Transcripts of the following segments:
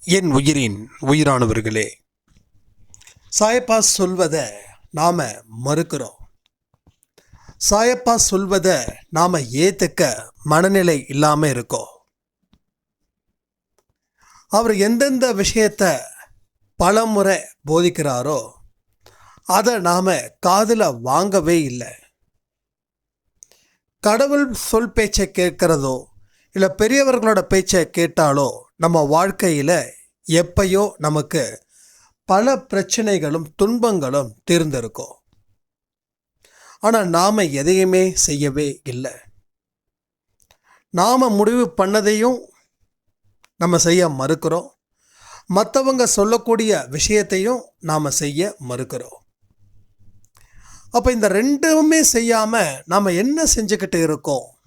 என் உயிரின் உயிரானவர்களே சாயப்பா சொல்வதை நாம் மறுக்கிறோம். சாயப்பா சொல்வதை நாம் ஏற்றுக்க மனநிலை இல்லாமல் இருக்கோம். அவர் எந்தெந்த விஷயத்த பலமுறை போதிக்கிறாரோ அதை நாம் காதில் வாங்கவே இல்லை. கடவுள் சொல் பேச்சை கேட்கிறதோ இல்லை பெரியவர்களோட பேச்சை கேட்டாலோ நம்ம வாழ்க்கையில் எப்பயோ நமக்கு பல பிரச்சனைகளும் துன்பங்களும் தீர்ந்திருக்கும். ஆனால் நாம் எதையுமே செய்யவே இல்லை. நாம் முடிவு பண்ணதையும் நம்ம செய்ய மறுக்கிறோம். மற்றவங்க சொல்லக்கூடிய விஷயத்தையும் நாம் செய்ய மறுக்கிறோம். அப்போ இந்த ரெண்டுமே செய்யாமல் நாம் என்ன செஞ்சுக்கிட்டு இருக்கோம்?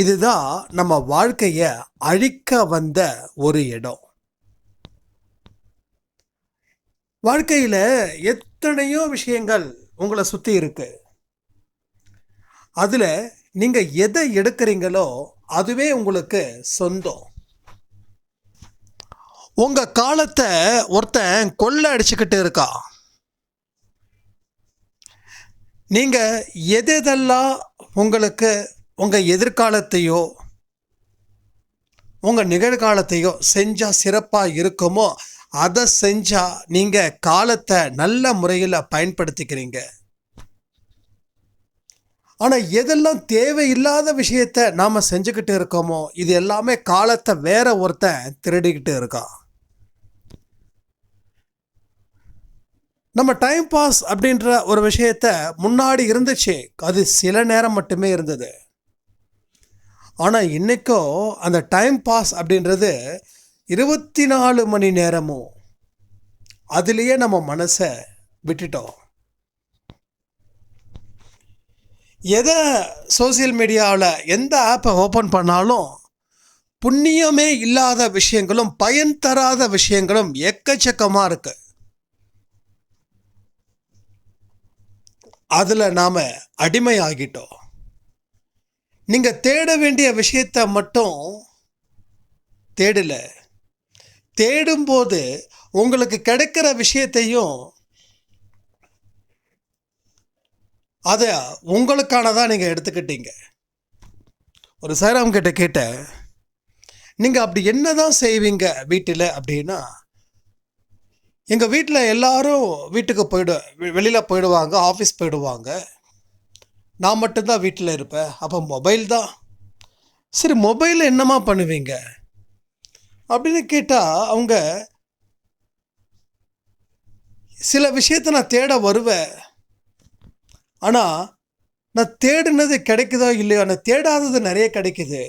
இதுதான் நம்ம வாழ்க்கையை அழிக்க வந்த ஒரு இடம். வாழ்க்கையில் எத்தனையோ விஷயங்கள் உங்களை சுற்றி இருக்கு. அதில் நீங்கள் எதை எடுக்கிறீங்களோ அதுவே உங்களுக்கு சொந்தம். உங்கள் காலத்தை ஒருத்தன் கொள்ளை அடிச்சுக்கிட்டு இருக்கா? நீங்கள் எதெல்லாம் உங்களுக்கு உங்கள் எதிர்காலத்தையோ உங்கள் நிகழ்காலத்தையோ செஞ்சால் சிறப்பாக இருக்குமோ அதை செஞ்சால் நீங்கள் காலத்தை நல்ல முறையில் பயன்படுத்திக்கிறீங்க. ஆனால் எதெல்லாம் தேவையில்லாத விஷயத்த நாம் செஞ்சுக்கிட்டு இருக்கோமோ இது எல்லாமே காலத்தை வேற ஒருத்தன் திருடிக்கிட்டு இருக்கான். நம்ம டைம் பாஸ் அப்படின்ற ஒரு விஷயத்த முன்னாடி இருந்துச்சு. அது சில நேரம் மட்டுமே இருந்தது. ஆனால் இன்றைக்கோ அந்த டைம் பாஸ் அப்படின்றது இருபத்தி நாலு மணி நேரமும் அதுலேயே நம்ம மனசை விட்டுட்டோம். எதை சோசியல் மீடியாவில் எந்த ஆப்பை ஓப்பன் பண்ணாலும் புண்ணியமே இல்லாத விஷயங்களும் பயன் தராத விஷயங்களும் எக்கச்சக்கமாக இருக்குது அதில் நாம் அடிமையாகிட்டோம். நீங்கள் தேட வேண்டிய விஷயத்தை மட்டும் தேடலை. தேடும்போது உங்களுக்கு கிடைக்கிற விஷயத்தையும் அதை உங்களுக்கானதாக நீங்கள் எடுத்துக்கிட்டீங்க. ஒரு சாராம் கிட்ட கேட்டேன் நீங்கள் அப்படி என்ன தான் செய்வீங்க வீட்டில்? அப்படின்னா எங்கள் வீட்டில் எல்லாரும் வீட்டுக்கு போயிடு வெளியில் போயிடுவாங்க ஆஃபீஸ் போயிடுவாங்க. நான் மட்டும்தான் வீட்டில் இருப்பேன். அப்போ மொபைல் தான். சரி மொபைலில் என்னம்மா பண்ணுவீங்க? அப்படின்னு கேட்டால் அவங்க சில விஷயத்த நான் தேட வருவேன். ஆனால் நான் தேடினது கிடைக்குதோ இல்லையோ? நான் தேடாதது நிறைய கிடைக்குது.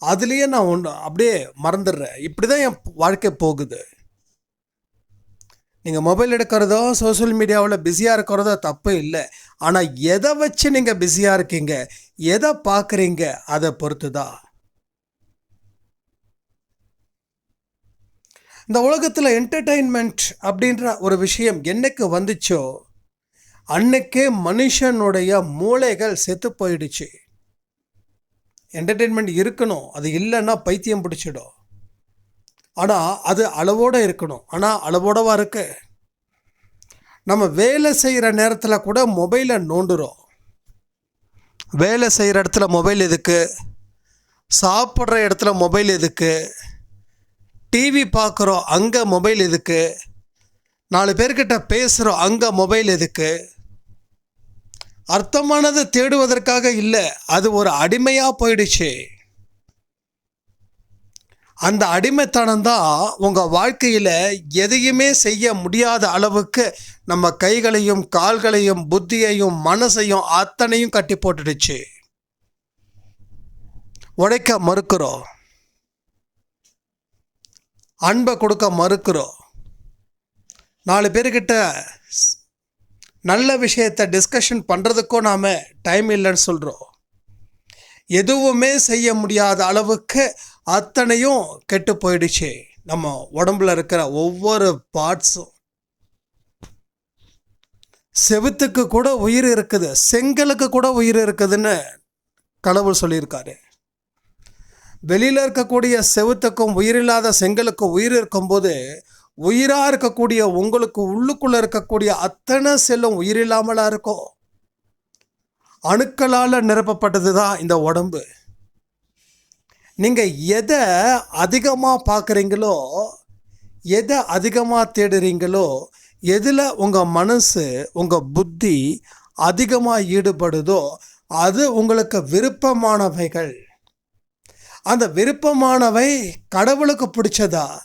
அதுலேயே நான் ஒன்று அப்படியே மறந்துடுறேன். இப்படி தான் என் வாழ்க்கை போகுது. நீங்கள் மொபைல் எடுக்கிறதோ சோஷியல் மீடியாவில் பிஸியாக இருக்கிறதோ தப்பு இல்லை. ஆனால் எதை வச்சு நீங்கள் பிஸியாக இருக்கீங்க? எதை பார்க்குறீங்க? அதை பொறுத்து தான் இந்த உலகத்தில் என்டர்டெயின்மெண்ட் அப்படின்ற ஒரு விஷயம் என்னைக்கு வந்துச்சோ அன்னைக்கே மனுஷனுடைய மூளைகள் செத்து போயிடுச்சு. என்டர்டெயின்மெண்ட் இருக்கணும். அது இல்லைன்னா பைத்தியம் பிடிச்சிடும். ஆனால் அது அளவோடு இருக்கணும். ஆனால் அளவோடவா இருக்குது நம்ம வேலை செய்கிற நேரத்தில் கூட மொபைலை நோண்டுறோம். வேலை செய்கிற இடத்துல மொபைல் எதுக்கு? சாப்பிட்ற இடத்துல மொபைல் எதுக்கு? டிவி பார்க்குறோம் அங்கே மொபைல் எதுக்கு? நாலு பேர்கிட்ட பேசுகிறோம் அங்கே மொபைல் எதுக்கு? அர்த்தமானதை தேடுவதற்காக இல்லை அது ஒரு அடிமையாக போயிடுச்சு. அந்த அடிமைத்தனம் தான் உங்கள் வாழ்க்கையில் எதையுமே செய்ய முடியாத அளவுக்கு நம்ம கைகளையும் கால்களையும் புத்தியையும் மனசையும் அத்தனையும் கட்டி போட்டுடுச்சு. உழைக்க மறுக்கிறோம். அன்பை கொடுக்க மறுக்கிறோம். நாலு பேர்கிட்ட நல்ல விஷயத்தை டிஸ்கஷன் பண்ணுறதுக்கும் நாம் டைம் இல்லைன்னு சொல்கிறோம் எதுவுமே செய்ய முடியாத அளவுக்கு அத்தனையும் கெட்டு போயிடுச்சு. நம்ம உடம்புல இருக்கிற ஒவ்வொரு பார்ட்ஸும் செவுத்துக்கு கூட உயிர் இருக்குது செங்கலுக்கு கூட உயிர் இருக்குதுன்னு கடவுள் சொல்லியிருக்காரு. வெளியில் இருக்கக்கூடிய செவுத்துக்கும் உயிரில்லாத செங்கலுக்கும் உயிர் இருக்கும்போது உயிராக இருக்கக்கூடிய உங்களுக்கு உள்ளுக்குள்ளே இருக்கக்கூடிய அத்தனை செல்லும் உயிரில்லாமலாக இருக்கும்? அணுக்களால் நிரப்பப்பட்டது தான் இந்த உடம்பு. நீங்கள் எதை அதிகமாக பார்க்குறீங்களோ எதை அதிகமாக தேடுறீங்களோ எதில் உங்கள் மனசு உங்கள் புத்தி அதிகமாக ஈடுபடுதோ அது உங்களுக்கு விருப்பமானவைகள். அந்த விருப்பமானவை கடவுளுக்கு பிடிச்சதா?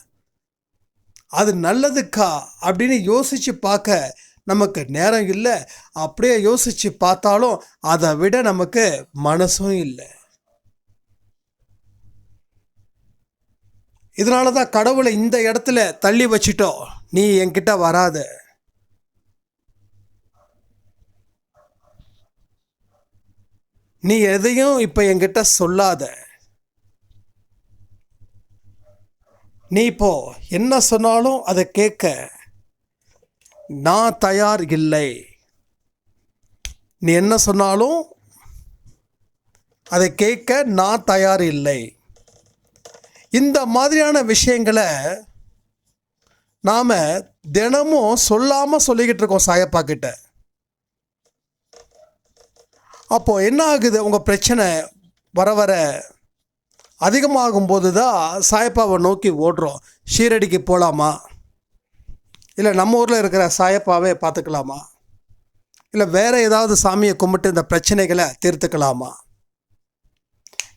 அது நல்லதுக்கா? அப்படின்னு யோசித்து பார்க்க நமக்கு நேரம் இல்லை. அப்படியே யோசித்து பார்த்தாலும் அதை விட நமக்கு மனசும் இல்லை. இதனால தான் கடவுளை இந்த இடத்துல தள்ளி வச்சிட்டோம் நீ என்கிட்ட வராத. நீ எதையும் இப்போ என்கிட்ட சொல்லாத. நீ இப்போ என்ன சொன்னாலும் அதை கேட்க. நான் தயார் இல்லை. நீ என்ன சொன்னாலும் அதை கேட்க நான் தயார் இல்லை. இந்த மாதிரியான விஷயங்களை நாம் தினமும் சொல்லாமல் சொல்லிக்கிட்டு இருக்கோம் சாயப்பா கிட்ட. அப்போது என்ன ஆகுது? உங்கள் பிரச்சனை வர வர அதிகமாகும்போது தான் சாயப்பாவை நோக்கி ஓடுறோம். ஷீரடிக்கு போகலாமா இல்லை நம்ம ஊரில் இருக்கிற சாயப்பாவே பார்த்துக்கலாமா? இல்லை வேறு ஏதாவது சாமியை கும்பிட்டு இந்த பிரச்சனைகளை தீர்த்துக்கலாமா?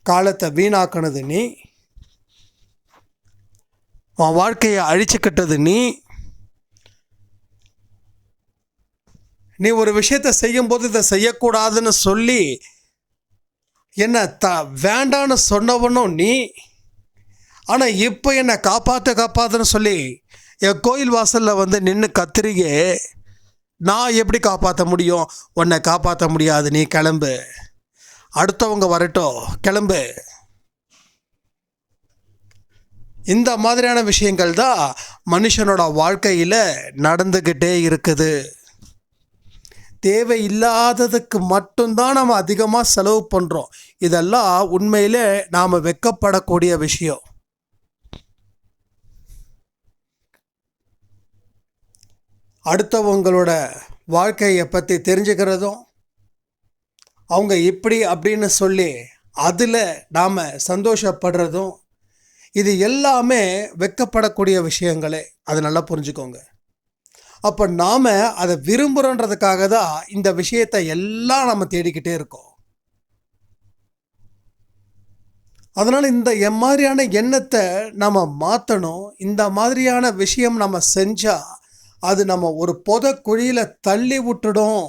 காலத்தை வீணாக்கினது நீ உன் வாழ்க்கையை அழிச்சுக்கிட்டது நீ. நீ ஒரு விஷயத்தை செய்யும்போது இதை செய்யக்கூடாதுன்னு சொல்லி என்ன த வேண்டான்னு சொன்னவனும் நீ. ஆனால் இப்போ என்னை காப்பாற்ற காப்பாற்றுன்னு சொல்லி என் கோயில் வாசலில் வந்து நின்று கத்திரியே நான் எப்படி காப்பாற்ற முடியும்? உன்னை காப்பாற்ற முடியாது. நீ கிளம்பு. அடுத்தவங்க வரட்டும். கிளம்பு. இந்த மாதிரியான விஷயங்கள் தான் மனுஷனோட வாழ்க்கையில் நடந்துக்கிட்டே இருக்குது. தேவையில்லாததுக்கு மட்டும்தான் நம்ம அதிகமாக செலவு பண்ணுறோம் இதெல்லாம் உண்மையிலே நாம் வெக்கப்படக்கூடிய விஷயம். அடுத்தவங்களோட வாழ்க்கையை பற்றி தெரிஞ்சுக்கிறதும் அவங்க இப்படி அப்படின்னு சொல்லி அதில் நாம் சந்தோஷப்படுறதும் இது எல்லாமே வெக்கப்படக்கூடிய விஷயங்களே. அதை நல்லா புரிஞ்சுக்கோங்க. அப்போ நாம் அதை விரும்புகிறோன்றதுக்காக தான் இந்த விஷயத்தை எல்லாம் நம்ம தேடிக்கிட்டே இருக்கோம். அதனால் இந்த எம் மாதிரியான எண்ணத்தை நம்ம மாற்றணும் இந்த மாதிரியான விஷயம் நம்ம செஞ்சால் அது நம்ம ஒரு புத குழியில் தள்ளி விட்டுடும்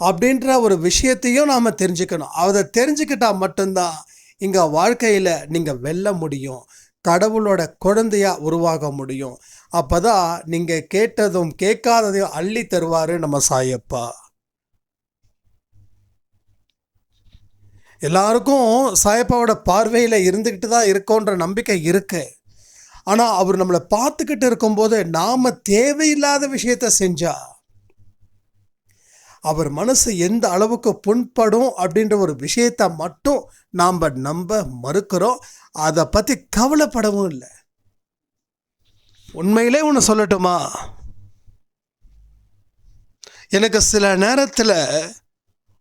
அப்படின்ற ஒரு விஷயத்தையும் நாம் தெரிஞ்சுக்கணும். அதை தெரிஞ்சுக்கிட்டால் மட்டும்தான் இங்கே வாழ்க்கையில் நீங்கள் வெல்ல முடியும். கடவுளோட குழந்தையாக உருவாக முடியும். அப்போ தான் நீங்கள் கேட்டதும் கேட்காததையும் அள்ளி தருவார் நம்ம சாயப்பா. எல்லாருக்கும் சாயப்பாவோட பார்வையில் இருந்துக்கிட்டு தான் இருக்கோன்ற நம்பிக்கை இருக்கு. ஆனால் அவர் நம்மளை பார்த்துக்கிட்டு இருக்கும்போது நாம் தேவையில்லாத விஷயத்த செஞ்சால் அவர் மனசு எந்த அளவுக்கு புண்படும் அப்படின்ற ஒரு விஷயத்தை மட்டும் நாம் நம்ப மறுக்கிறோம். அதை பற்றி கவலைப்படவும் இல்லை. உண்மையிலே ஒன்று சொல்லட்டுமா? எனக்கு சில நேரத்தில்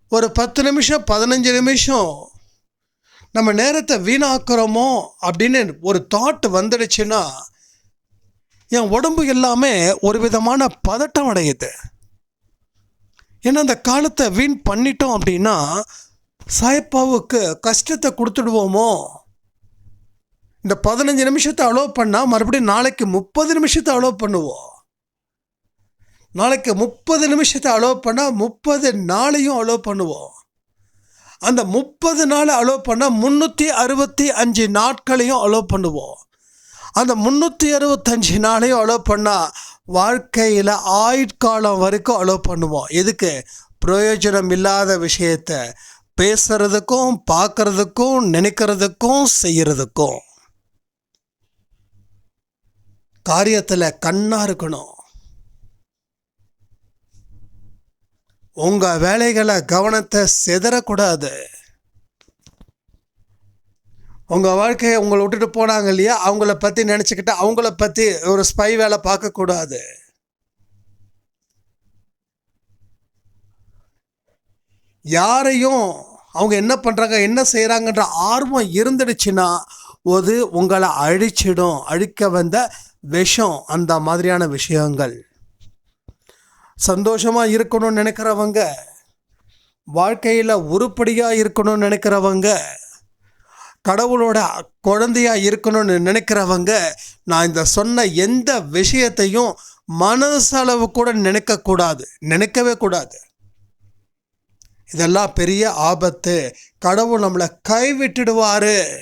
ஒரு பத்து நிமிஷம் பதினஞ்சு நிமிஷம் நம்ம நேரத்தை வீணாக்குறோமோ அப்படின்னு ஒரு தாட் வந்துடுச்சுன்னா என் உடம்பு எல்லாமே ஒரு விதமான பதட்டம் அடையுது. ஏன்னா அந்த காலத்தை வீண் பண்ணிட்டோம் அப்படின்னா சாயப்பாவுக்கு கஷ்டத்தை கொடுத்துடுவோமோ? இந்த பதினஞ்சு நிமிஷத்தை அலோவ் பண்ணால் மறுபடியும் நாளைக்கு முப்பது நிமிஷத்தை அலோவ் பண்ணுவோம். நாளைக்கு முப்பது நிமிஷத்தை அலோவ் பண்ணால் முப்பது நாளையும் அலோவ் பண்ணுவோம். அந்த முப்பது நாள் அலோவ் பண்ணால் முந்நூற்றி அறுபத்தி அஞ்சு நாட்களையும் அலோவ் பண்ணுவோம். அந்த முந்நூற்றி அறுபத்தஞ்சு நாளையும் அலோவ் பண்ணால் வாழ்க்கையில் ஆயுட்காலம் வரைக்கும் அலோவ் பண்ணுவோம். எதுக்கு? பிரயோஜனம் இல்லாத விஷயத்த பேசுறதுக்கும் பார்க்கறதுக்கும் நினைக்கிறதுக்கும் செய்கிறதுக்கும் காரியத்தில் கண்ணாக இருக்கணும். உங்கள் வேலைகளை கவனத்தை செதறக்கூடாது. உங்கள் வாழ்க்கையை உங்களை விட்டுட்டு போனாங்க இல்லையா? அவங்கள பற்றி நினச்சிக்கிட்டு அவங்கள பற்றி ஒரு ஸ்பை வேலை பார்க்கக்கூடாது யாரையும் அவங்க என்ன பண்ணுறாங்க என்ன செய்கிறாங்கன்ற ஆர்வம் இருந்துடுச்சுன்னா அது உங்களை அழிச்சிடும். அழிக்க வந்த விஷம் அந்த மாதிரியான விஷயங்கள். சந்தோஷமாக இருக்கணும்னு நினைக்கிறவங்க வாழ்க்கையில் உருப்படியாக இருக்கணும்னு நினைக்கிறவங்க கடவுளோட குழந்தையாக இருக்கணும்னு நினைக்கிறவங்க நான் இந்த சொன்ன எந்த விஷயத்தையும் மனசளவு கூட நினைக்கக்கூடாது. நினைக்கவே கூடாது. இதெல்லாம் பெரிய ஆபத்து. கடவுள் நம்மளை கைவிட்டுடுவார்.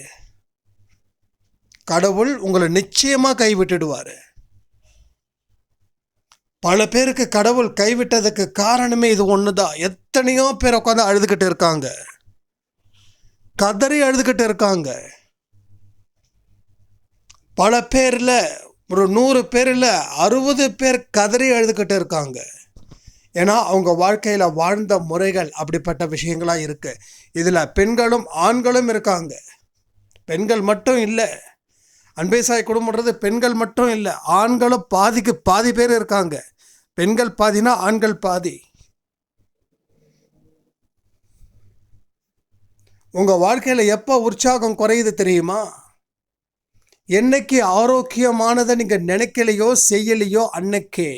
கடவுள் உங்களை நிச்சயமாக கைவிட்டுடுவார். பல பேருக்கு கடவுள் கைவிட்டதுக்கு காரணமே இது ஒன்று தான் எத்தனையோ பேர் உட்காந்து அழுதுகிட்டு இருக்காங்க. கதறி அழுதுகிட்டு இருக்காங்க. பல பேரில் ஒரு நூறு பேரில் அறுபது பேர் கதறி அழுதுகிட்டு இருக்காங்க. ஏன்னா அவங்க வாழ்க்கையில் வாழ்ந்த முறைகள் அப்படிப்பட்ட விஷயங்களாக இருக்குது இதில் பெண்களும் ஆண்களும் இருக்காங்க. பெண்கள் மட்டும் இல்லை. அன்பேசாய் குடும்பம்ன்றது பெண்கள் மட்டும் இல்லை ஆண்களும் பாதிக்கு பாதி பேர் இருக்காங்க. பெண்கள் பாதினா ஆண்கள் பாதி. உங்கள் வாழ்க்கையில் எப்போ உற்சாகம் குறையுது தெரியுமா? என்னைக்கு ஆரோக்கியமானதை நீங்கள் நினைக்கலையோ செய்யலையோ அன்னைக்கே.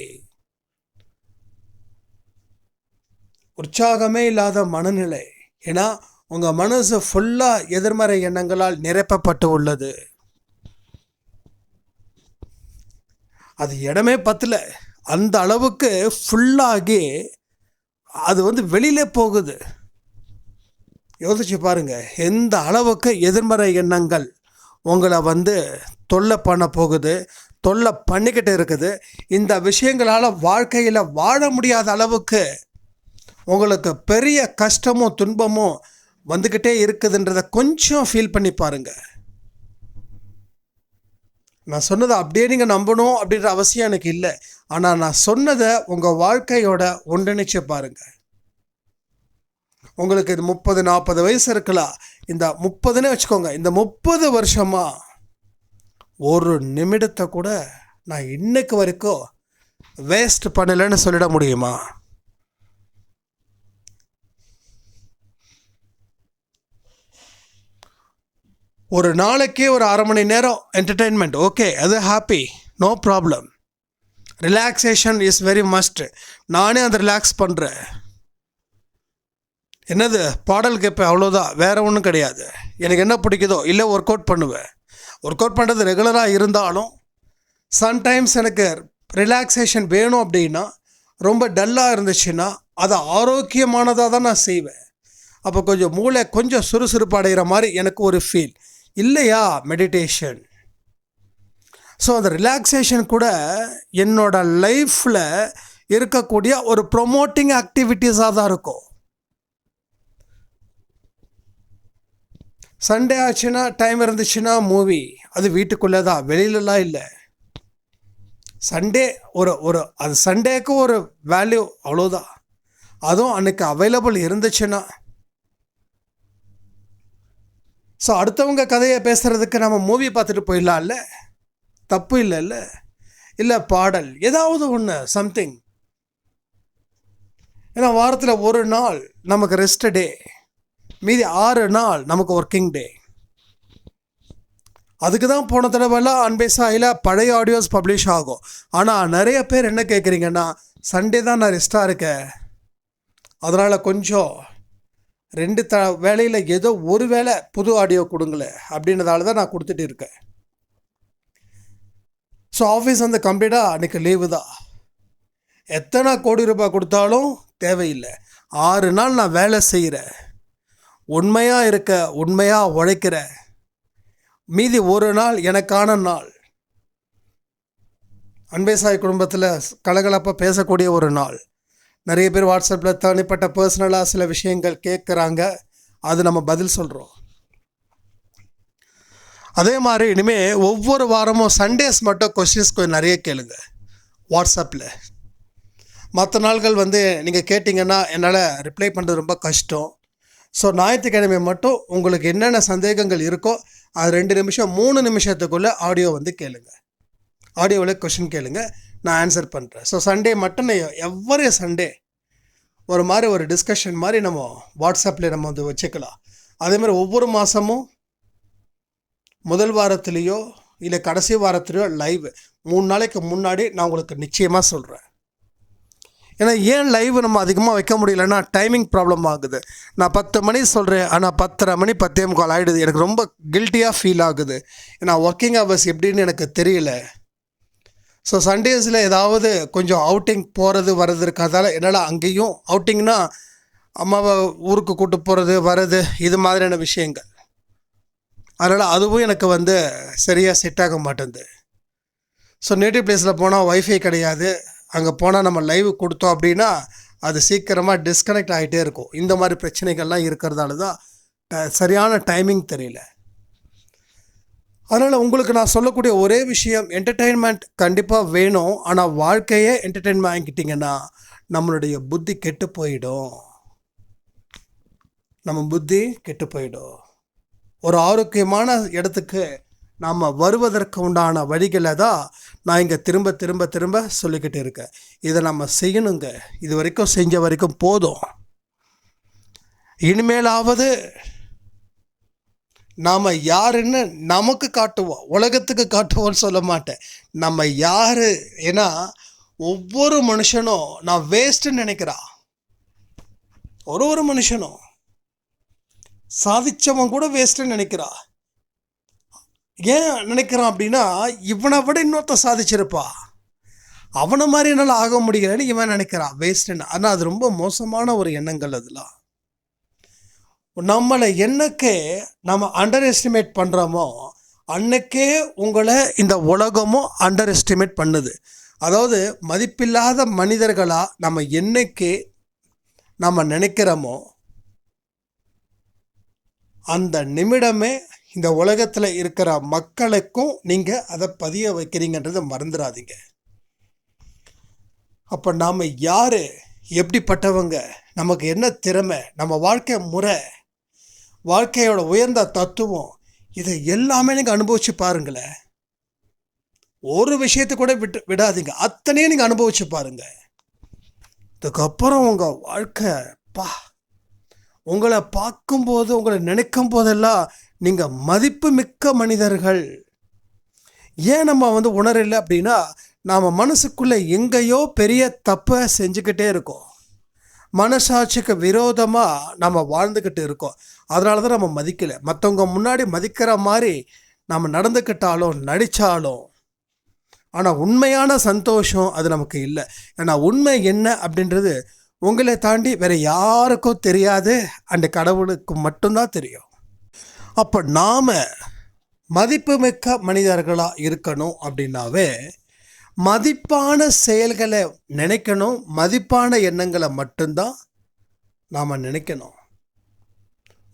உற்சாகமே இல்லாத மனநிலை. ஏன்னா உங்கள் மனசு ஃபுல்லாக எதிர்மறை எண்ணங்களால் நிரப்பப்பட்டு உள்ளது. அது இடமே பத்தல. அந்த அளவுக்கு ஃபுல்லாகி அது வந்து வெளியிலே போகுது. யோசிச்சு பாருங்கள் எந்த அளவுக்கு எதிர்மறை எண்ணங்கள் உங்களை வந்து தொல்லை பண்ண போகுது தொல்லை பண்ணிக்கிட்டு இருக்குது. இந்த விஷயங்களால் வாழ்க்கையில் வாழ முடியாத அளவுக்கு உங்களுக்கு பெரிய கஷ்டமும் துன்பமும் வந்துக்கிட்டே இருக்குதுன்றதை கொஞ்சம் ஃபீல் பண்ணி பாருங்கள் நான் சொன்னதை அப்படியே நீங்கள் நம்பணும் அப்படின்ற அவசியம் எனக்கு இல்லை. ஆனால் நான் சொன்னதை உங்கள் வாழ்க்கையோட ஒன்றிணைச்சு பாருங்கள் உங்களுக்கு இது முப்பது நாற்பது வயசு இருக்கலாம் இந்த முப்பதுன்னு வச்சுக்கோங்க. இந்த முப்பது வருஷமாக ஒரு நிமிடத்தை கூட நான் இன்னைக்கு வரைக்கும் வேஸ்ட் பண்ணலைன்னு சொல்லிட முடியுமா? ஒரு நாளைக்கே ஒரு அரை மணி நேரம் என்டர்டெயின்மெண்ட் ஓகே அது happy no problem relaxation is very must நானே அந்த ரிலாக்ஸ் பண்ணுறேன் என்னது? பாடல் கேட்பேன் அவ்வளோதான் வேறு ஒன்றும் கிடையாது. எனக்கு என்ன பிடிக்குதோ இல்லை ஒர்க் அவுட் பண்ணுவேன். ஒர்க் அவுட் பண்ணுறது ரெகுலராக இருந்தாலும் சம்டைம்ஸ் எனக்கு ரிலாக்ஸேஷன் வேணும் அப்படின்னா ரொம்ப டல்லாக இருந்துச்சுன்னா அதை ஆரோக்கியமானதாக தான் நான் செய்வேன். அப்போ கொஞ்சம் மூளை கொஞ்சம் சுறுசுறுப்பு அடைகிற மாதிரி எனக்கு ஒரு ஃபீல் இல்லையா? மெடிடேஷன் ஸோ அந்த ரிலாக்ஸேஷன் கூட என்னோட லைஃப்பில் இருக்கக்கூடிய ஒரு ப்ரொமோட்டிங் ஆக்டிவிட்டீஸாக தான் இருக்கும். சண்டே ஆச்சுன்னா டைம் இருந்துச்சுன்னா மூவி அது வீட்டுக்குள்ளே தான் வெளியிலலாம் இல்லை. சண்டே ஒரு ஒரு அது சண்டேக்கு ஒரு வேல்யூ அவ்வளோதான் அதுவும் அன்றைக்கு அவைலபிள் இருந்துச்சுன்னா. ஸோ அடுத்தவங்க கதையை பேசுகிறதுக்கு நம்ம மூவி பார்த்துட்டு போயிடலாம்ல? தப்பு இல்லைல்ல? இல்லை பாடல் ஏதாவது ஒன்று சம்திங் ஏன்னா வாரத்தில் ஒரு நாள் நமக்கு ரெஸ்ட் டே மீதி ஆறு நாள் நமக்கு ஒர்க்கிங் டே அதுக்கு தான் போன தடவைலாம் அன்பேசாயில் பழைய ஆடியோஸ் பப்ளிஷ் ஆகும். ஆனால் நிறைய பேர் என்ன கேட்குறீங்கன்னா சண்டே தான் நான் ரெஸ்ட்டாக இருக்கேன். அதனால் கொஞ்சம் ரெண்டு த வேலையில் ஏதோ ஒரு வேளை புது ஆடியோ கொடுங்களேன் அப்படின்றதால தான் நான் கொடுத்துட்டு இருக்கேன். ஸோ ஆஃபீஸ் வந்து கம்ப்ளீட்டாக அன்றைக்கி லீவு தான். எத்தனை கோடி ரூபாய் கொடுத்தாலும் தேவையில்லை. ஆறு நாள் நான் வேலை செய்கிறேன் உண்மையாக இருக்க உண்மையாக உழைக்கிற. மீதி ஒரு நாள் எனக்கான நாள். அன்பேசாய் குடும்பத்தில் கலகலப்பாக பேசக்கூடிய ஒரு நாள். நிறைய பேர் வாட்ஸ்அப்பில் தனிப்பட்ட பர்சனலாக சில விஷயங்கள் கேட்குறாங்க அது நம்ம பதில் சொல்கிறோம் அதே மாதிரி இனிமேல் ஒவ்வொரு வாரமும் சண்டேஸ் மட்டும் கொஸ்டின்ஸ் கொஞ்சம் நிறைய கேளுங்க. வாட்ஸ்அப்பில் மற்ற நாள்கள் வந்து நீங்கள் கேட்டிங்கன்னா என்னால் ரிப்ளை பண்ணுறது ரொம்ப கஷ்டம். ஸோ ஞாயிற்றுக்கிழமை மட்டும் உங்களுக்கு என்னென்ன சந்தேகங்கள் இருக்கோ அது ரெண்டு நிமிஷம் மூணு நிமிஷத்துக்குள்ளே ஆடியோ வந்து கேளுங்க. ஆடியோவில் கொஷின் கேளுங்க. நான் ஆன்சர் பண்ணுறேன் ஸோ சண்டே மட்டும் எவ்வரி சண்டே ஒரு மாதிரி ஒரு டிஸ்கஷன் மாதிரி நம்ம வாட்ஸ்அப்பில் நம்ம வந்து வச்சுக்கலாம். அதேமாதிரி ஒவ்வொரு மாதமும் முதல் வாரத்துலேயோ இல்லை கடைசி வாரத்துலேயோ லைவ் மூணு நாளைக்கு முன்னாடி நான் உங்களுக்கு நிச்சயமாக சொல்கிறேன் ஏன்னா ஏன் லைவ் நம்ம அதிகமாக வைக்க முடியலன்னா டைமிங் ப்ராப்ளம் ஆகுது. நான் பத்து மணி சொல்கிறேன் ஆனால் பத்தரை மணி பத்தே முக்கால் ஆகிடுது எனக்கு ரொம்ப கில்ட்டியாக ஃபீல் ஆகுது. ஏன்னா ஒர்க்கிங் ஹவர்ஸ் எப்படின்னு எனக்கு தெரியல. ஸோ சண்டேஸில் ஏதாவது கொஞ்சம் அவுட்டிங் போகிறது வர்றது இருக்கிறதால என்னால் அங்கேயும் அவுட்டிங்னா அம்மாவை ஊருக்கு கூட்டு போகிறது வர்றது இது மாதிரியான விஷயங்கள். அதனால் அதுவும் எனக்கு வந்து சரியாக செட் ஆக மாட்டேங்குது ஸோ நேட்டிவ் பிளேஸில் போனால் ஒய்ஃபை கிடையாது. அங்கே போனால் நம்ம லைவ் கொடுத்தோம் அப்படின்னா அது சீக்கிரமாக டிஸ்கனெக்ட் ஆகிட்டே இருக்கும். இந்த மாதிரி பிரச்சனைகள்லாம் இருக்கிறதால தான் சரியான டைமிங் தெரியல. அதனால் உங்களுக்கு நான் சொல்லக்கூடிய ஒரே விஷயம் என்டர்டெயின்மெண்ட் கண்டிப்பாக வேணும். ஆனால் வாழ்க்கையே என்டர்டெயின்மெண்ட் ஆகிக்கிட்டிங்கன்னா நம்மளுடைய புத்தி கெட்டு போயிடும். நம்ம புத்தி கெட்டு போயிடும். ஒரு ஆரோக்கியமான இடத்துக்கு நாம் வருவதற்கு உண்டான வழிகளை தான் நான் இங்கே திரும்ப திரும்ப திரும்ப சொல்லிக்கிட்டு இருக்கேன். இதை நம்ம செய்யணுங்க. இது வரைக்கும் செஞ்ச வரைக்கும் போதும். இனிமேலாவது நாம் யாருன்னு நமக்கு காட்டுவோம். உலகத்துக்கு காட்டுவோம்னு சொல்ல மாட்டேன். நம்ம யார்? ஏன்னா ஒவ்வொரு மனுஷனும் நான் வேஸ்ட்டுன்னு நினைக்கிறா ஒரு ஒரு மனுஷனும் சாதிச்சவன் கூட வேஸ்ட்டுன்னு நினைக்கிறா ஏன் நினைக்கிறான் அப்படின்னா இவனை விட இன்னொருத்த சாதிச்சிருப்பா. அவனை மாதிரி என்னால் ஆக முடியலன்னு இவன் நினைக்கிறான். வேஸ்ட்டுன்னு ஆனால் அது ரொம்ப மோசமான ஒரு எண்ணங்கள் அதெல்லாம் நம்மளை என்னைக்கே நம்ம அண்டர் எஸ்டிமேட் பண்ணுறோமோ அன்னைக்கே உங்களை இந்த உலகமும் அண்டர் எஸ்டிமேட் பண்ணுது. அதாவது மதிப்பில்லாத மனிதர்களாக நம்ம என்னைக்கு நம்ம நினைக்கிறோமோ அந்த நிமிடமே இந்த உலகத்தில் இருக்கிற மக்களுக்கும் நீங்கள் அதை பதிய வைக்கிறீங்கன்றதை மறந்துடாதீங்க. அப்போ நாம் யார்? எப்படிப்பட்டவங்க? நமக்கு என்ன திறமை? நம்ம வாழ்க்கை முறை வாழ்க்கையோட உயர்ந்த தத்துவம் இதை எல்லாமே நீங்கள் அனுபவிச்சு பாருங்களேன். ஒரு விஷயத்தை கூட விட்டு விடாதீங்க. அத்தனையும் நீங்கள் அனுபவித்து பாருங்கள் இதுக்கப்புறம் உங்கள் வாழ்க்கை பா உங்களை பார்க்கும்போது உங்களை நினைக்கும் போதெல்லாம் நீங்கள் மதிப்பு மிக்க மனிதர்கள். ஏன் நம்ம வந்து உணரலை அப்படின்னா நாம் மனசுக்குள்ளே எங்கேயோ பெரிய தப்பை செஞ்சுக்கிட்டே இருக்கோம். மனசாட்சிக்கு விரோதமாக நம்ம வாழ்ந்துக்கிட்டு இருக்கோம். அதனால தான் நம்ம மதிக்கலை. மற்றவங்க முன்னாடி மதிக்கிற மாதிரி நம்ம நடந்துக்கிட்டாலும் நடித்தாலும் ஆனால் உண்மையான சந்தோஷம் அது நமக்கு இல்லை. ஏன்னா உண்மை என்ன அப்படின்றது உங்களை தாண்டி வேறு யாருக்கும் தெரியாது. அந்த கடவுளுக்கு மட்டும்தான் தெரியும். அப்போ நாம் மதிப்புமிக்க மனிதர்களாக இருக்கணும் அப்படின்னாவே மதிப்பான செயல்களை நினைக்கணும் மதிப்பான எண்ணங்களை மட்டும்தான் நாம் நினைக்கணும்.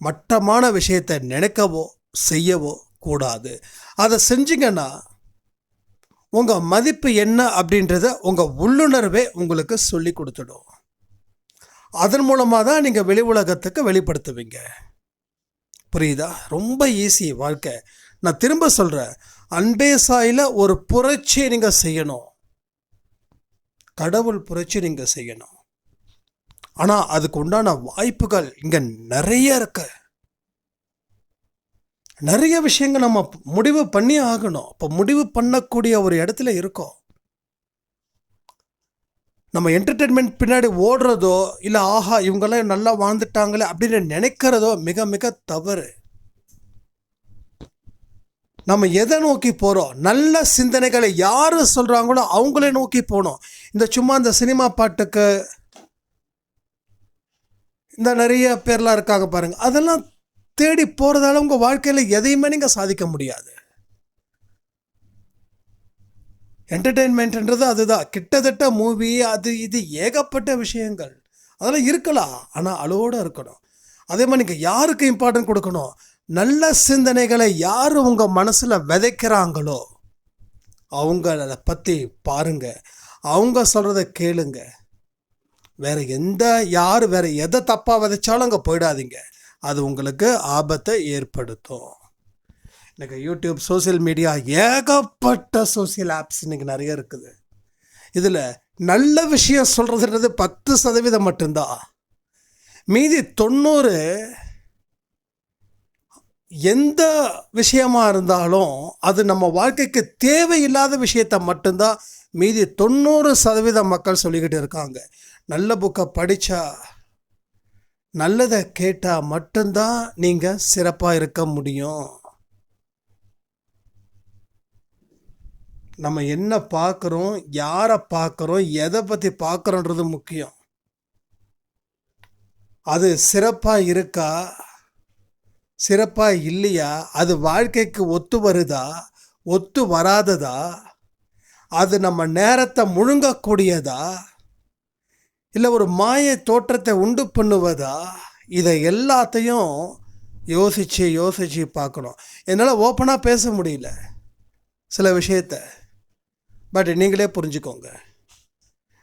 மட்டமான விஷயத்தை நினைக்கவோ செய்யவோ கூடாது. அதை செஞ்சிங்கன்னா உங்கள் மதிப்பு என்ன அப்படின்றத உங்கள் உள்ளுணர்வே உங்களுக்கு சொல்லி கொடுத்துடும். அதன் மூலமாக தான் நீங்கள் வெளி உலகத்துக்கு வெளிப்படுத்துவீங்க. புரியுதா? ரொம்ப ஈஸி வாழ்க்கை. நான் திரும்ப சொல்கிறேன் அன்பே சாயில் ஒரு புரட்சியை நீங்கள் செய்யணும். கடவுள் புரட்சி நீங்கள் செய்யணும். ஆனால் அதுக்கு உண்டான வாய்ப்புகள் இங்கே நிறைய இருக்கு. நிறைய விஷயங்கள் நம்ம முடிவு பண்ணி ஆகணும். இப்போ முடிவு பண்ணக்கூடிய ஒரு இடத்துல இருக்கோம். நம்ம என்டர்டெயின்மெண்ட் பின்னாடி ஓடுறதோ இல்லை ஆஹா இவங்கெல்லாம் நல்லா வாழ்ந்துட்டாங்களே அப்படின்னு நினைக்கிறதோ மிக மிக தவறு. நம்ம எதை நோக்கி போகிறோம் நல்ல சிந்தனைகளை யார் சொல்கிறாங்களோ அவங்களே நோக்கி போகணும். இந்த சும்மா இந்த சினிமா பாட்டுக்கு இந்த நிறைய பேர்லாம் இருக்காங்க பாருங்கள் அதெல்லாம் தேடி போகிறதால உங்கள் வாழ்க்கையில் எதையுமே நீங்கள் சாதிக்க முடியாது. என்டர்டெயின்மெண்ட்ன்றது அதுதான். கிட்டத்தட்ட மூவி அது இது ஏகப்பட்ட விஷயங்கள். அதெல்லாம் இருக்கலாம் ஆனால் அளவோடு இருக்கணும். அதே மாதிரி நீங்கள் யாருக்கு இம்பார்ட்டன்ட் கொடுக்கணும்? நல்ல சிந்தனைகளை யார் உங்கள் மனசில் விதைக்கிறாங்களோ அவங்கள பற்றி பாருங்க. அவங்க சொல்கிறத கேளுங்க. வேறு எந்த யார் வேறு எதை தப்பாக விதைச்சாலும் அங்கே போயிடாதீங்க. அது உங்களுக்கு ஆபத்தை ஏற்படுத்தும். இன்றைக்கி யூடியூப் சோஷியல் மீடியா ஏகப்பட்ட சோஷியல் ஆப்ஸ் இன்னைக்கு நிறைய இருக்குது. இதில் நல்ல விஷயம் சொல்கிறதுன்றது பத்து சதவீதம் மட்டும்தான். மீதி தொண்ணூறு எந்த விஷயமா இருந்தாலும் அது நம்ம வாழ்க்கைக்கு தேவையில்லாத விஷயத்த மட்டும்தான் மீதி தொண்ணூறு சதவீத மக்கள் சொல்லிக்கிட்டு இருக்காங்க. நல்ல புக்கை படித்தா நல்லதை கேட்டால் மட்டும்தான் நீங்கள் சிறப்பாக இருக்க முடியும். நம்ம என்ன பார்க்குறோம் யாரை பார்க்குறோம் எதை பற்றி பார்க்குறோன்றது முக்கியம். அது சிறப்பாக இருக்கா? சிறப்பாக இல்லையா? அது வாழ்க்கைக்கு ஒத்து வருதா? ஒத்து வராததா? அது நம்ம நேரத்தை முழுங்கக்கூடியதா? இல்லை ஒரு மாய தோற்றத்தை உண்டு பண்ணுவதா? இதை எல்லாத்தையும் யோசித்து யோசித்து பார்க்கணும். என்னால் ஓப்பனாக பேச முடியல. சில விஷயத்த. பட் நீங்களே புரிஞ்சுக்கோங்க.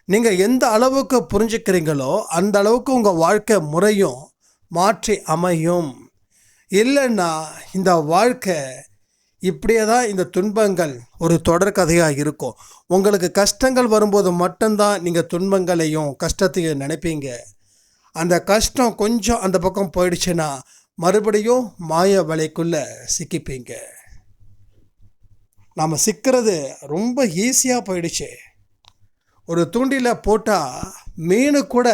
நீங்கள் எந்த அளவுக்கு புரிஞ்சுக்கிறீங்களோ அந்த அளவுக்கு உங்கள் வாழ்க்கை முறையும் மாற்றி அமையும். இல்லைன்னா இந்த வாழ்க்கை இப்படியே தான் இந்த துன்பங்கள் ஒரு தொடர் கதையாக இருக்கும். உங்களுக்கு கஷ்டங்கள் வரும்போது மட்டும்தான் நீங்கள் துன்பங்களையும் கஷ்டத்தையும் நினைப்பீங்க. அந்த கஷ்டம் கொஞ்சம் அந்த பக்கம் போயிடுச்சுன்னா மறுபடியும் மாய வலைக்குள்ளே சிக்கிப்பீங்க. நாம் சிக்கிறது ரொம்ப ஈஸியாக போயிடுச்சு. ஒரு தூண்டில போட்டால் மீன் கூட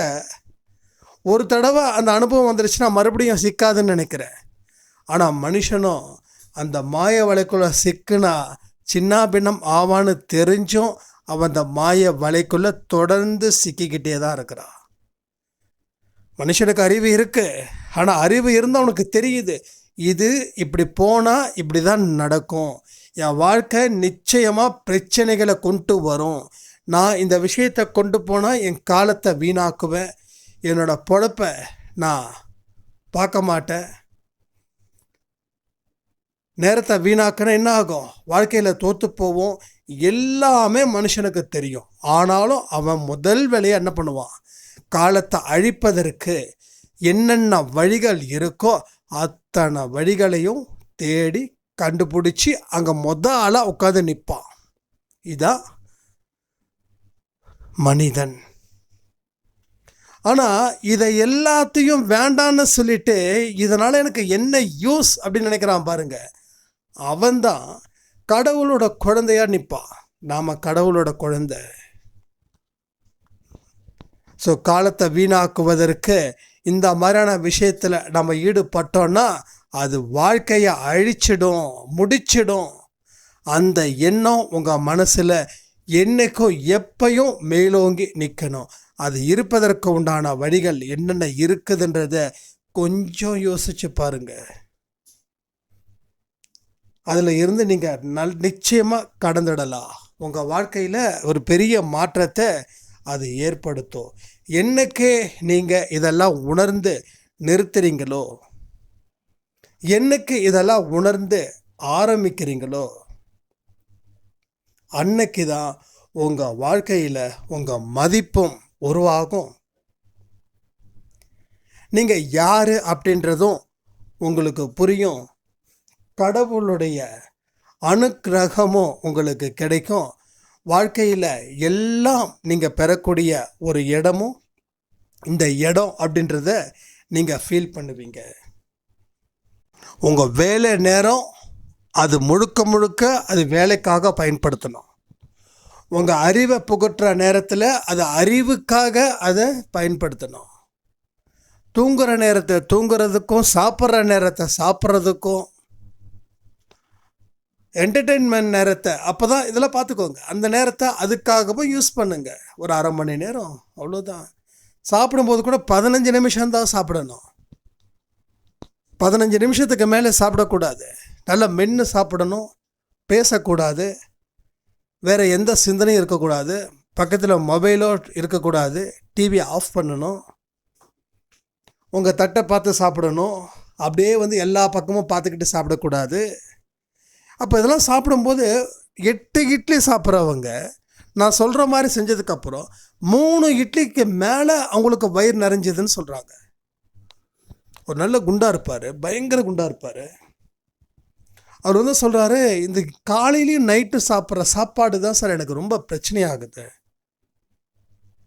ஒரு தடவை அந்த அனுபவம் வந்துடுச்சுன்னா மறுபடியும் சிக்காதுன்னு நினைக்கிறேன். ஆனால் மனுஷனும் அந்த மாய வலைக்குள்ளே சிக்குனா சின்ன பின்னம் ஆவான்னு தெரிஞ்சும் அவன் அந்த மாய வலைக்குள்ளே தொடர்ந்து சிக்கிக்கிட்டே தான் இருக்கிறான். மனுஷனுக்கு அறிவு இருக்குது ஆனால் அறிவு இருந்தால் அவனுக்கு தெரியுது. இது இப்படி போனால் இப்படி தான் நடக்கும். என் வாழ்க்கை நிச்சயமாக பிரச்சனைகளை கொண்டு வரும். நான் இந்த விஷயத்தை கொண்டு போனால் என் காலத்தை வீணாக்குவேன். என்னோட பொழப்பை நான் பார்க்க மாட்டேன். நேரத்தை வீணாக்கினா என்ன ஆகும்? வாழ்க்கையில் தோற்று போவோம். எல்லாமே மனுஷனுக்கு தெரியும். ஆனாலும் அவன் முதல் வேலையை என்ன பண்ணுவான்? காலத்தை அழிப்பதற்கு என்னென்ன வழிகள் இருக்கோ அத்தனை வழிகளையும் தேடி கண்டுபிடிச்சி அங்கே மொத ஆளாக உட்காந்து நிற்பான் இதான் மனிதன். ஆனால் இதை எல்லாத்தையும் வேண்டான்னு சொல்லிட்டு இதனால் எனக்கு என்ன யூஸ் அப்படின்னு நினைக்கிறான் பாருங்க. அவன்தான் கடவுளோட குழந்தையா நிற்பான் நாம் கடவுளோட குழந்தை. ஸோ காலத்தை வீணாக்குவதற்கு இந்த மாதிரியான விஷயத்தில் நம்ம ஈடுபட்டோன்னா அது வாழ்க்கையை அழிச்சிடும் முடிச்சிடும். அந்த எண்ணம் உங்கள் மனசில் என்னைக்கும் எப்பையும் மேலோங்கி நிற்கணும் அது இருப்பதற்கு உண்டான வழிகள் என்னென்ன இருக்குதுன்றத கொஞ்சம் யோசிச்சு பாருங்க. அதில் இருந்து நீங்கள் நல் நிச்சயமாக கடந்துடலாம். உங்கள் வாழ்க்கையில் ஒரு பெரிய மாற்றத்தை அது ஏற்படுத்தும். என்னைக்கே நீங்கள் இதெல்லாம் உணர்ந்து நிறுத்துறீங்களோ? என்னைக்கு இதெல்லாம் உணர்ந்து ஆரம்பிக்கிறீங்களோ அன்னைக்கு தான் உங்கள் வாழ்க்கையில் உங்கள் மதிப்பும் உருவாகும். நீங்கள் யார் அப்படின்றதும் உங்களுக்கு புரியும். கடவுளுடைய அனுக்கிரகமும் உங்களுக்கு கிடைக்கும். வாழ்க்கையில் எல்லாம் நீங்கள் பெறக்கூடிய ஒரு இடமும் இந்த இடம் அப்படின்றத நீங்கள் ஃபீல் பண்ணுவீங்க. உங்கள் வேலை நேரம் அது முழுக்க முழுக்க அது வேலைக்காக பயன்படுத்தணும். உங்கள் அறிவை புகட்டுற நேரத்தில் அது அறிவுக்காக அதை பயன்படுத்தணும். தூங்குகிற நேரத்தை தூங்குறதுக்கும் சாப்பிட்ற நேரத்தை சாப்பிட்றதுக்கும் என்டர்டெயின்மெண்ட் நேரத்தை அப்போ தான் இதெல்லாம் பார்த்துக்கோங்க. அந்த நேரத்தை அதுக்காகவும் யூஸ் பண்ணுங்கள் ஒரு அரை மணி நேரம் அவ்வளோதான் சாப்பிடும்போது கூட பதினஞ்சு நிமிஷம் தான் சாப்பிடணும். பதினஞ்சு நிமிஷத்துக்கு மேலே சாப்பிடக்கூடாது. நல்லா மென்று சாப்பிடணும் பேசக்கூடாது வேறு எந்த சிந்தனையும் இருக்கக்கூடாது பக்கத்தில் மொபைலோ இருக்கக்கூடாது டிவியை ஆஃப் பண்ணணும் உங்கள் தட்டை பார்த்து சாப்பிடணும் அப்படியே வந்து எல்லா பக்கமும் பார்த்துக்கிட்டு சாப்பிடக்கூடாது. அப்போ இதெல்லாம் சாப்பிடும்போது எட்டு இட்லி சாப்பிட்றவங்க நான் சொல்கிற மாதிரி செஞ்சதுக்கப்புறம் மூணு இட்லிக்கு மேலே அவங்களுக்கு வயிறு நிறைஞ்சதுன்னு சொல்கிறாங்க ஒரு நல்ல குண்டாக இருப்பார் பயங்கர குண்டாக இருப்பார். அவர் வந்து சொல்கிறாரு இந்த காலையிலையும் நைட்டு சாப்பிட்ற சாப்பாடு தான் சார் எனக்கு ரொம்ப பிரச்சனையாகுது.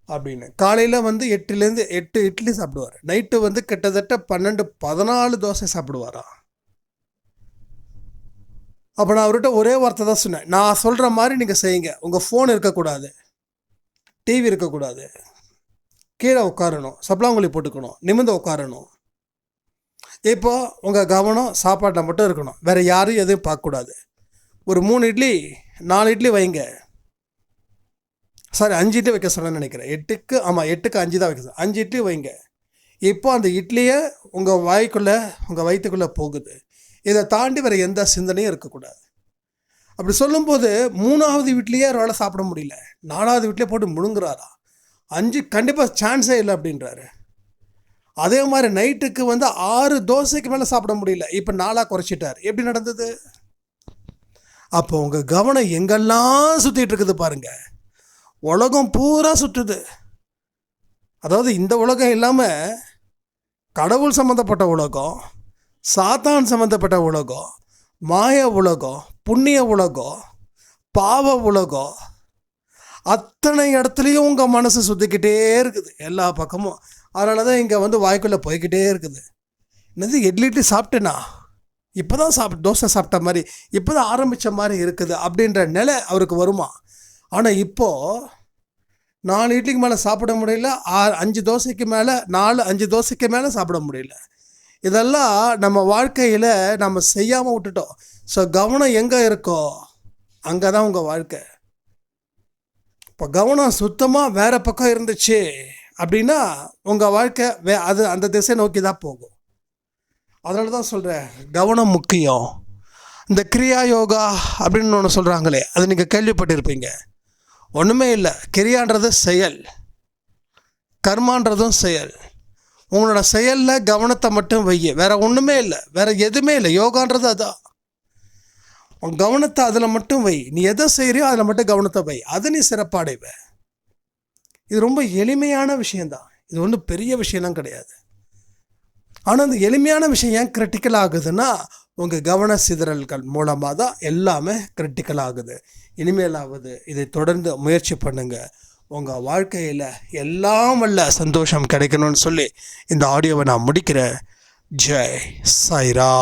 அப்படின்னு. காலையில் வந்து எட்டுலேருந்து எட்டு இட்லி சாப்பிடுவார். நைட்டு வந்து கிட்டத்தட்ட பன்னெண்டு பதினாலு தோசை சாப்பிடுவாரா? அப்போ நான் அவர்கிட்ட ஒரே வார்த்தை தான் சொன்னேன். நான் சொல்கிற மாதிரி நீங்கள் செய்யுங்க. உங்கள் ஃபோன் இருக்கக்கூடாது. டிவி இருக்கக்கூடாது. கீழே உட்காரணும். சப்ளாங்குழி போட்டுக்கணும். நிமிர்ந்து உட்காரணும். இப்போது உங்கள் கவனம் சாப்பாட்டில் மட்டும் இருக்கணும். வேறு யாரும் எதுவும் பார்க்கக்கூடாது. ஒரு மூணு இட்லி நாலு இட்லி வைங்க. சாரி அஞ்சு இட்லி வைக்க சொன்னேன்னு நினைக்கிறேன். எட்டுக்கு ஆமாம் எட்டுக்கு அஞ்சு தான் வைக்க அஞ்சு இட்லி வைங்க. இப்போ அந்த இட்லியை உங்கள் வாய்க்குள்ளே உங்கள் வயிற்றுக்குள்ளே போகுது. இதை தாண்டி வேறு எந்த சிந்தனையும் இருக்கக்கூடாது. அப்படி சொல்லும்போது மூணாவது வீட்லேயே அவரால் சாப்பிட முடியல. நாலாவது வீட்லேயே போட்டு முழுங்குறாரா? அஞ்சு கண்டிப்பாக சான்ஸே இல்லை அப்படின்றாரு. அதே மாதிரி நைட்டுக்கு வந்து ஆறு தோசைக்கு மேலே சாப்பிட முடியல. இப்போ நாளாக குறைச்சிட்டார். எப்படி நடந்தது? அப்போ உங்கள் கவனம் எங்கெல்லாம் சுற்றிட்டு இருக்குது பாருங்கள் உலகம் பூரா சுற்றுது அதாவது இந்த உலகம் இல்லாமல் கடவுள் சம்மந்தப்பட்ட உலகம் சாத்தான் சம்மந்தப்பட்ட உலகம் மாய உலகம் புண்ணிய உலகம் பாவ உலகம் அத்தனை இடத்துலையும் உங்கள் மனசு சுற்றிக்கிட்டே இருக்குது. எல்லா பக்கமும் அதனால தான் இங்கே வந்து வாய்க்குள்ளே போய்கிட்டே இருக்குது. என்னது இட்லி இட்லி சாப்பிட்டேனா? இப்போ தான் சாப்பிட் தோசை சாப்பிட்ட மாதிரி இப்போ தான் ஆரம்பித்த மாதிரி இருக்குது அப்படின்ற நிலை அவருக்கு வருமா? ஆனால் இப்போது நாலு இட்லிக்கு மேலே சாப்பிட முடியல ஆறு அஞ்சு தோசைக்கு மேலே நாலு அஞ்சு தோசைக்கு மேலே சாப்பிட முடியல. இதெல்லாம் நம்ம வாழ்க்கையில் நம்ம செய்யாமல் விட்டுட்டோம். ஸோ கவனம் எங்கே இருக்கோ அங்கே தான் உங்கள் வாழ்க்கை. இப்போ கவனம் சுத்தமாக வேறு பக்கம் இருந்துச்சு. அப்படின்னா உங்கள் வாழ்க்கை வே அது அந்த திசை நோக்கி தான் போகும். அதனால தான் சொல்கிறேன் கவனம் முக்கியம். இந்த கிரியா யோகா அப்படின்னு ஒன்று சொல்கிறாங்களே அது நீங்கள் கேள்விப்பட்டிருப்பீங்க. ஒன்றுமே இல்லை கிரியான்றது செயல். கர்மான்றதும் செயல். உங்களோட செயலில் கவனத்தை மட்டும் வைய. வேற ஒன்றுமே இல்லை வேற எதுவுமே இல்லை யோகான்றது அதான். உன் கவனத்தை அதில் மட்டும் வை. நீ எதை செய்கிறியோ அதில் மட்டும் கவனத்தை வை. அது நீ சிறப்படைவ. இது ரொம்ப எளிமையான விஷயந்தான் இது ஒன்றும் பெரிய விஷயம்லாம் கிடையாது. ஆனால் அந்த எளிமையான விஷயம் ஏன் கிரிட்டிக்கல் ஆகுதுன்னா உங்கள் கவன சிதறல்கள் மூலமாக தான் எல்லாமே கிரிட்டிக்கல் ஆகுது. இனிமேலாவது இதை தொடர்ந்து முயற்சி பண்ணுங்கள் உங்கள் வாழ்க்கையில் எல்லாம் வல்ல சந்தோஷம் கிடைக்கணும்னு சொல்லி இந்த ஆடியோவை நான் முடிக்கிறேன். ஜெய் சாய்ரா